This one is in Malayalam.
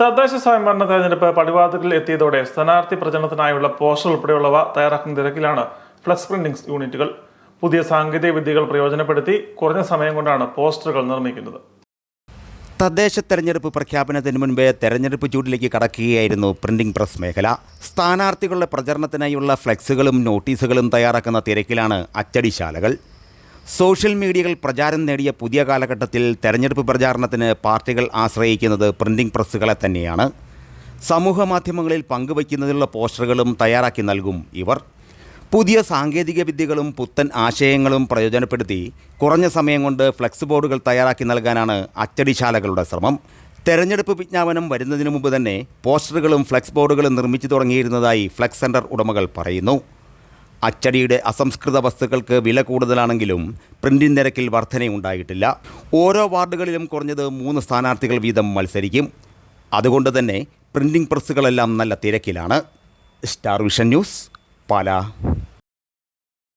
തദ്ദേശ സ്വയംഭരണ തെരഞ്ഞെടുപ്പ് പടിവാതിലിൽ എത്തിയതോടെ സ്ഥാനാർത്ഥി പ്രചരണത്തിനായുള്ള പോസ്റ്റർ ഉൾപ്പെടെയുള്ളവ തയ്യാറാക്കുന്ന തിരക്കിലാണ് ഫ്ലക്സ് പ്രിന്റിംഗ് യൂണിറ്റുകൾ. പുതിയ സാങ്കേതിക വിദ്യകൾ പ്രയോജനപ്പെടുത്തി കുറഞ്ഞ സമയം കൊണ്ടാണ് പോസ്റ്ററുകൾ നിർമ്മിക്കുന്നത്. തദ്ദേശ തെരഞ്ഞെടുപ്പ് പ്രഖ്യാപനത്തിന് മുൻപേ തെരഞ്ഞെടുപ്പ് ചൂടിലേക്ക് കടക്കുകയായിരുന്നു പ്രിന്റിംഗ് പ്രസ് മേഖല. സ്ഥാനാർത്ഥികളുടെ പ്രചരണത്തിനായുള്ള ഫ്ലെക്സുകളും നോട്ടീസുകളും തയ്യാറാക്കുന്ന തിരക്കിലാണ് അച്ചടിശാലകൾ. സോഷ്യൽ മീഡിയകൾ പ്രചാരം നേടിയ പുതിയ കാലഘട്ടത്തിൽ തെരഞ്ഞെടുപ്പ് പ്രചാരണത്തിന് പാർട്ടികൾ ആശ്രയിക്കുന്നത് പ്രിന്റിംഗ് പ്രസ്സുകളെ തന്നെയാണ്. സമൂഹ മാധ്യമങ്ങളിൽ പങ്കുവയ്ക്കുന്നതിനുള്ള പോസ്റ്ററുകളും തയ്യാറാക്കി നൽകും ഇവർ. പുതിയ സാങ്കേതിക വിദ്യകളും പുത്തൻ ആശയങ്ങളും പ്രയോജനപ്പെടുത്തി കുറഞ്ഞ സമയം കൊണ്ട് ഫ്ലെക്സ് ബോർഡുകൾ തയ്യാറാക്കി നൽകാനാണ് അച്ചടിശാലകളുടെ ശ്രമം. തെരഞ്ഞെടുപ്പ് വിജ്ഞാപനം വരുന്നതിന് മുമ്പ് തന്നെ പോസ്റ്ററുകളും ഫ്ലെക്സ് ബോർഡുകളും നിർമ്മിച്ചു തുടങ്ങിയിരുന്നതായി ഫ്ലെക്സ് സെന്റർ ഉടമകൾ പറയുന്നു. അച്ചടിയുടെ അസംസ്കൃത വസ്തുക്കൾക്ക് വില കൂടുതലാണെങ്കിലും പ്രിന്റിംഗ് നിരക്കിൽ വർധനയുണ്ടായിട്ടില്ല. ഓരോ വാർഡുകളിലും കുറഞ്ഞത് മൂന്ന് സ്ഥാനാർത്ഥികൾ വീതം മത്സരിക്കും. അതുകൊണ്ട് തന്നെ പ്രിന്റിംഗ് പ്രസ്സുകളെല്ലാം നല്ല തിരക്കിലാണ്. Star vision news Pala.